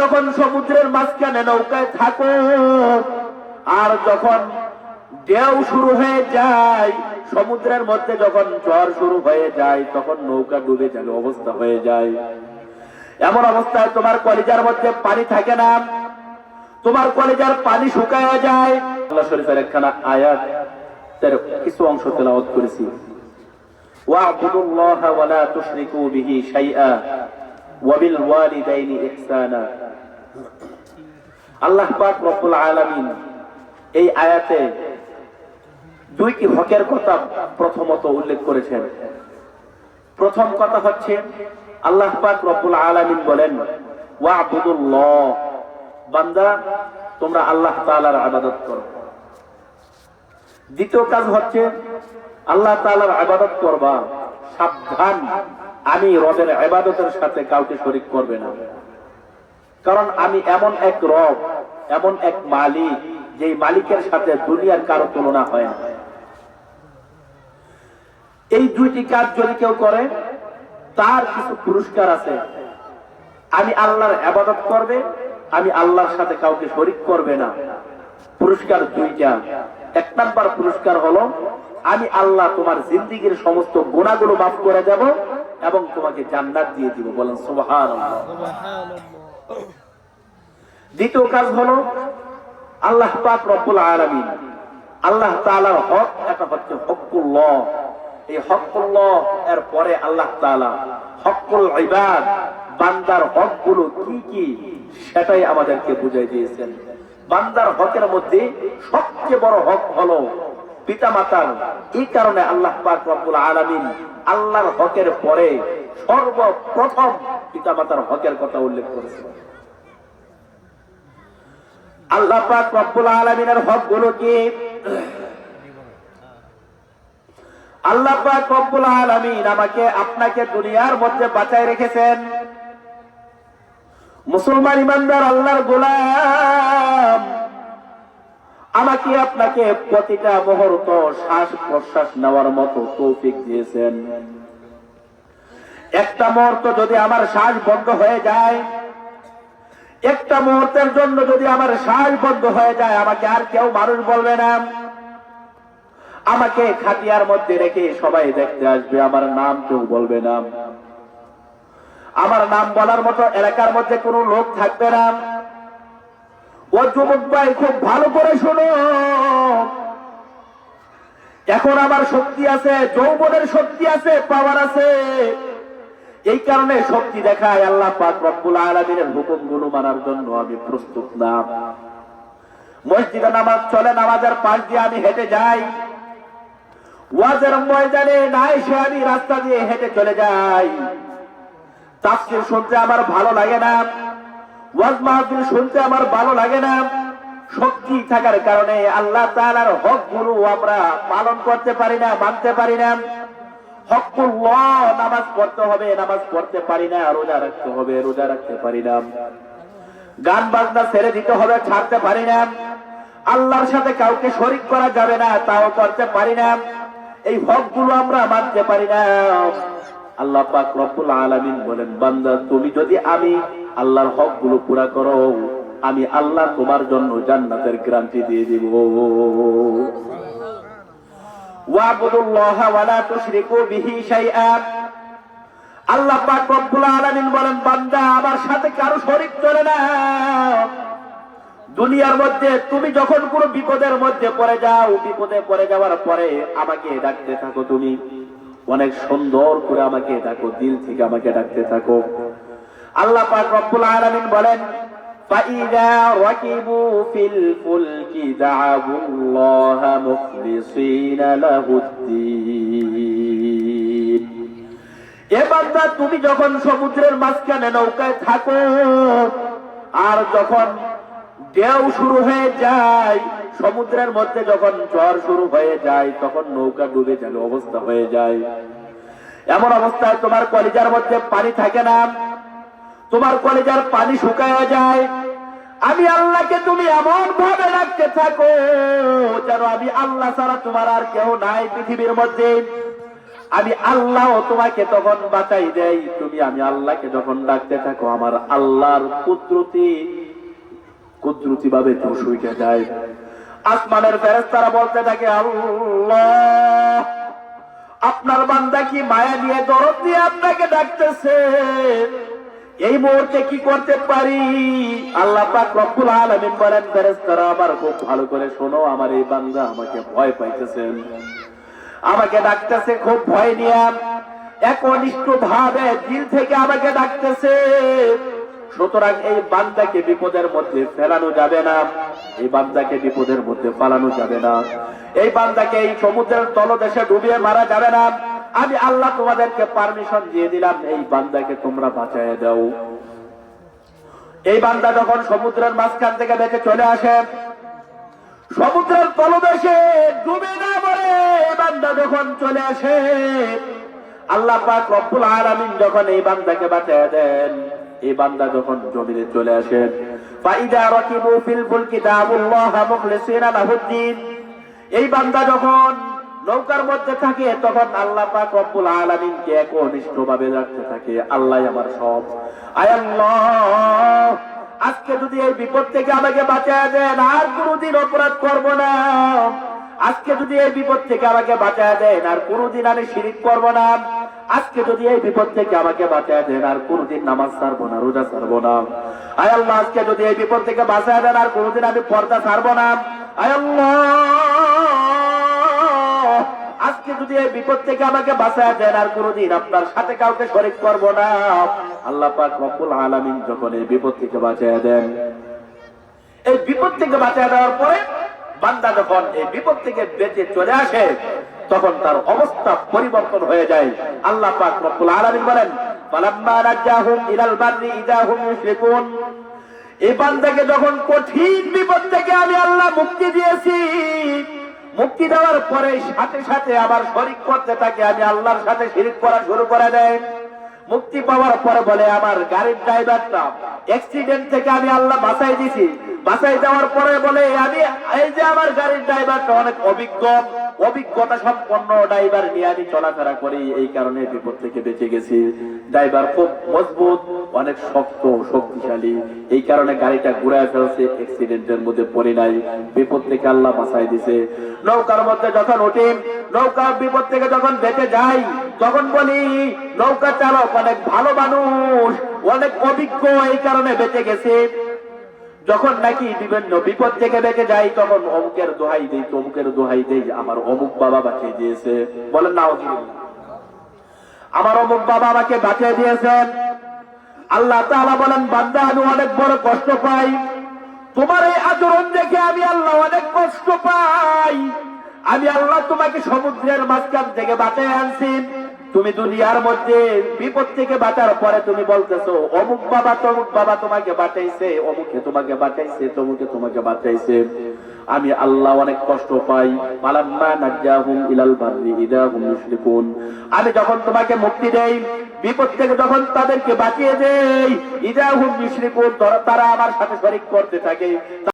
যখন সমুদ্রের মাঝখানে নৌকায় থাকো, আর যখন ঢেউ শুরু হয়ে যায়, সমুদ্রের মধ্যে যখন জ্বর শুরু হয়ে যায়, তখন নৌকা ডুবে যাবে অবস্থা হয়ে যায়। এমন অবস্থায় তোমার কলিজার মধ্যে পানি থাকে না। তোমার কলেজার পানি শুকায় যায়। আল্লাহ শরীফের একখানা আয়াত তার কিছু অংশ তেলাওয়াত করেছি। ওয়া ওয়ালা তুশরিকু বিহি শাইআ ওয়াবিল ওয়ালিদাইনি ইহসানা। আল্লাহ পাক রব্বুল আলামিন এই আয়াতে দুইটি হকের কথা প্রথমত উল্লেখ করেছেন। প্রথম কথা হচ্ছে, আল্লাহ পাক রব্বুল আলামিন বলেন, ওয়াবুদুল্লাহ। বান্দা, তোমরা আল্লাহ তাআলার ইবাদত করো। দ্বিতীয় কাজ হচ্ছে, আল্লাহ তাআলার ইবাদত করবা। সাবধান, আমি রবের ইবাদতের সাথে কাউকে শরীক করবে না। কারণ আমি এমন এক রব, এমন এক মালিক, যেই মালিকের সাথে দুনিয়ার কারও তুলনা হয় না। এই দুইটি কাজ যদি কেউ করে, তার কিছু পুরস্কার আছে। আমি আল্লাহর আবাদত করবে, আমি আল্লাহর সাথে কাউকে শরিক করবে না। পুরস্কার দুইটা। এক নাম্বার পুরস্কার হলো, আমি আল্লাহ তোমার জিন্দিগির সমস্ত গুণাগুলো মাফ করে দেব এবং তোমাকে জান্নাত দিয়ে দিব। বলেন সুবহান দ্বিতীয় কাজ হলো আল্লাহ পাক রব্বুল আলামিন, আল্লাহ তাআলার হক, এটা হচ্ছে হকুল্লাহ এই হকুল্লাহ এর পরে আল্লাহ তাআলা হকুল ইবাদ, বান্দার হকগুলো কি কি সেটাই আমাদেরকে বুঝাই দিয়েছেন। বান্দার হকের মধ্যে সবচেয়ে বড় হক হলো পিতামাতার। এই কারণে আল্লাহ পাক রব্বুল আলামিন আল্লাহর হকের পরে সর্বপ্রথম পিতামাতার হকের কথা উল্লেখ করেছেন। আল্লাহ রব্বুল আলামিনের হকগুলো কি? আল্লাহ পাক রব্বুল আলামিন আমাকে আপনাকে দুনিয়ার মধ্যে বাঁচায় রেখেছেন। মুসলমান ইমানদার আল্লাহর গোলাম। আমাকে আপনাকে প্রতিটা মুহূর্ত শ্বাস প্রশ্বাস নেওয়ার মতো তৌফিক দিয়েছেন। একটা মুহূর্ত যদি আমার শ্বাস বন্ধ হয়ে যায়, একটা মুহূর্তের জন্য যদি আমার শ্বাস বন্ধ হয়ে যায়, আমাকে আর কেউ মানুষ বলবে না। আমাকে খাটিয়ার মধ্যে রেখে সবাই দেখতে আসবে, আমার নাম কেউ বলবে না। আমার নাম বলার মতো এলাকার মধ্যে কোনো লোক থাকবে না। ও যুবক ভাই, খুব ভালো করে শোনো। এখন আমার শক্তি আছে, যৌবনের শক্তি আছে পাওয়ার আছে। এই কারণে শক্তি দেখায় আল্লাহ পাক রব্বুল আলামিনের হুকুমগুলো মানার জন্য আমি প্রস্তুত না। মসজিদে নামাজ চলে, নামাজের পাশ দিয়ে আমি হেঁটে যাই। ওয়াজের ময়দানে না এসে আমি রাস্তা দিয়ে হেঁটে চলে যাই। তাফসির শুনতে আমার ভালো লাগে না। ওয়াজ মাহফিল শুনতে আমার ভালো লাগে না। শক্তি থাকার কারণে আল্লাহ তাআলার হকগুলো আমরা পালন করতে পারি না, মানতে পারি না। হকুল্লাহ নামাজ পড়তে হবে, নামাজ পড়তে পারি না, রোজা রাখতে হবে, রোজা রাখতে পারি না। গান বাজনা ছেড়ে দিতে হবে, ছাড়তে পারি না। আল্লাহর সাথে কাউকে শরিক করা যাবে না, তাও করতে পারি না। এই হকগুলো আমরা মানতে পারি না। আল্লাহ পাক রব্বুল আলামিন বলেন, বান্দা, তুমি যদি আমি আল্লাহর হকগুলো পুরা করো, আমি আল্লাহ তোমার জন্য জান্নাতের গ্যারান্টি দিয়ে দিব ওয়াবুদুল্লাহ ওয়ালা তুশরিকু বিহি শাইআ আল্লাহ পাক বলেন, বান্দা, আমার সাথে কারও শরীক চলে না। দুনিয়ার মধ্যে তুমি যখন কোনো বিপদের মধ্যে পড়ে যাও, বিপদে পড়ে যাওয়ার পরে আমাকে ডাকতে থাকো তুমি। অনেক সুন্দর করে আমাকে ডাকো, দিল থেকে আমাকে ডাকতে থাকো। আল্লাহ পাক রব্বুল আলামিন বলেন فإذا ركبوا في الفلك دعوا الله مخلصين له الدين এবার তুমি যখন সমুদ্রের মাঝখানে নৌকায় থাকো আর যখন ঢেউ শুরু হয়ে যায় সমুদ্রের মধ্যে যখন ঝড় শুরু হয়ে যায় তখন নৌকা ডুবে যাবে অবস্থা হয়ে যায় এমন অবস্থায় তোমার কলিজার মধ্যে পানি থাকে না তোমার কলেজার পানি শুকায় যায়। আমি আল্লাহকে তুমি এমন ভাবে রাখতে থাকো, যেন আমি আল্লাহ ছাড়া তোমার আর কেউ নাই পৃথিবীর মধ্যে। আমি আল্লাহ তোমাকে তখন বাঁচাই দেই। তুমি আমি আল্লাহকে যখন ডাকতে থাকো, আমার আল্লাহর কুদরতি কুদরতি ভাবে দোষ হইতে যায় আসমানের ফেরেস্তারা বলতে থাকে, আল্লাহ, আপনার বান্দা কি মায়া নিয়ে দরদ দিয়ে আপনাকে ডাকতেছে? এই মুহূর্তে কি করতে পারি? আল্লাহ পাক রব্বুল বলেন আবার খুব ভালো করে শোনো, আমার এই বান্দা আমাকে ভয় পাইতেছেন আমাকে ডাকতেছে, খুব ভয় নিয়ে। একনিষ্ঠ ভাবে দিল থেকে আমাকে ডাকতেছে। সুতরাং এই বান্দাকে বিপদের মধ্যে ফেলানো যাবে না। এই বান্দাকে বিপদের মধ্যে পালানো যাবে না। এই বান্দাকে এই সমুদ্রের তলদেশে ডুবিয়ে মারা যাবে না। আমি আল্লাহ তোমাদেরকে পারমিশন দিয়ে দিলাম, এই বান্দাকে তোমরা বাঁচায় দাও। এই বান্দা যখন সমুদ্রের মাঝখান থেকে বেঁচে চলে আসে, সমুদ্রের তলদেশে ডুবে না মরে এই বান্দা যখন চলে আসে, আল্লাহ পাক রব্বুল আলামিন যখন এই বান্দাকে বাঁচায় দেন, এই বান্দা যখন জমিনে চলে আসেন ফাইদা রাকিবু ফিল ফুলকি দাবুল্লাহ মুখলিসিনা লাহুদ্দিন, এই বান্দা যখন নৌকার মধ্যে থাকে, তখন আল্লাহ পাক রব্বুল আলামিনকে একনিষ্ঠ ভাবে রাখতে থাকে। আল্লাহ আমার সব। আয় আল্লাহ, আজকে যদি এই বিপদ থেকে আমাকে বাঁচায় দেন, আর কোনোদিন অপরাধ করব না। আজকে যদি এই বিপদ থেকে আমাকে বাঁচায় দেন, আর কোনোদিন আমি শিরিক করব না। আজকে যদি এই বিপদ থেকে আমাকে বাঁচায় দেন, আর কোনোদিন নামাজ ছাড়বো না, রোজা ছাড়বো না। আয় আল্লাহ, আজকে যদি এই বিপদ থেকে বাঁচায় দেন, আর কোনোদিন আমি পর্দা ছাড়বো না। আয় আল্লাহ। আজকে যদি এই বিপদ থেকে আমাকে বাঁচায় দেন, আর কোনোদিন আপনার সাথে কাউকে শরিক করব না। আল্লাহ পাক রব্বুল আলামিন যখন এই বিপদ থেকে বাঁচায় দেন, এই বিপদ থেকে বাঁচায় দেওয়ার পরে বান্দা যখন এই বিপদ থেকে বেঁচে চলে আসে, তখন তার অবস্থা পরিবর্তন হয়ে যায়। আল্লাহ পাক রব্বুল আলামিন বলেন, ফালাম্মা নাজ্জাহুম ইলাল বাররি ইদা হুম ইউশরিকুন। এই বান্দাকে যখন কঠিন বিপদ থেকে আমি আল্লাহ মুক্তি দিয়েছি মুক্তি দেওয়ার পরে সাথে সাথে আবার শরিক করতে থাকে, আমি আল্লাহর সাথে শিরিক করা শুরু করে দেয়। মুক্তি পাওয়ার পরে বলে, আমার গাড়ির ড্রাইভারটা অ্যাক্সিডেন্ট থেকে আমি আল্লাহ বাঁচাই দিছি। বাঁচাই দেওয়ার পরে বলে, আমি, এই যে আমার গাড়ির ড্রাইভারটা অনেক অভিজ্ঞ। অভিজ্ঞতা সম্পন্ন ড্রাইভার নিয়ে আমি চলাফেরা করি, এই কারণে বিপদ থেকে বেঁচে গেছি। ড্রাইভার খুব মজবুত, অনেক শক্ত, শক্তিশালী। এই কারণে গাড়িটা ঘুরায় ফেলছে অ্যাক্সিডেন্টের মধ্যে পড়ে নাই। বিপদ থেকে আল্লাহ বাঁচাই দিছে। নৌকার মধ্যে যখন উঠি, নৌকা বিপদ থেকে যখন বেঁচে যাই তখন বলি, নৌকা চালক, অনেক ভালো মানুষ, অনেক অভিজ্ঞ, এই কারণে বেঁচে গেছে। যখন নাকি বিভিন্ন বিপদ থেকে বেঁচে যাই, তখন অমুকের দোহাই দেই, তমুকের দোহাই দেই। আমার অমুক বাবা বাঁচিয়ে দিয়েছে? বলেন না আমার অমুক বাবা আমাকে বাঁচিয়ে দিয়েছেন? আল্লাহ তাআলা বলেন, বান্দা, আমি অনেক বড় কষ্ট পাই। তোমার এই আচরণ দেখে আমি আল্লাহ অনেক কষ্ট পাই। আমি আল্লাহ তোমাকে সমুদ্রের মাঝখান থেকে বাঁচাই আনছি। তুমি দুনিয়ার মধ্যে বিপদ থেকে বাঁচার পরে তুমি বলতেছো, অমুক বাবা তমুক বাবা তোমাকে বাঁচাইছে, অমুকে তোমাকে বাঁচাইছে, তমুকে তোমাকে বাঁচাইছে। আমি আল্লাহ অনেক কষ্ট পাই। আমি যখন তোমাকে মুক্তি দেই, বিপদ থেকে যখন তাদেরকে বাঁচিয়ে দেই, ইদা হুম তারা আমার সাথে শরীক করতে থাকে।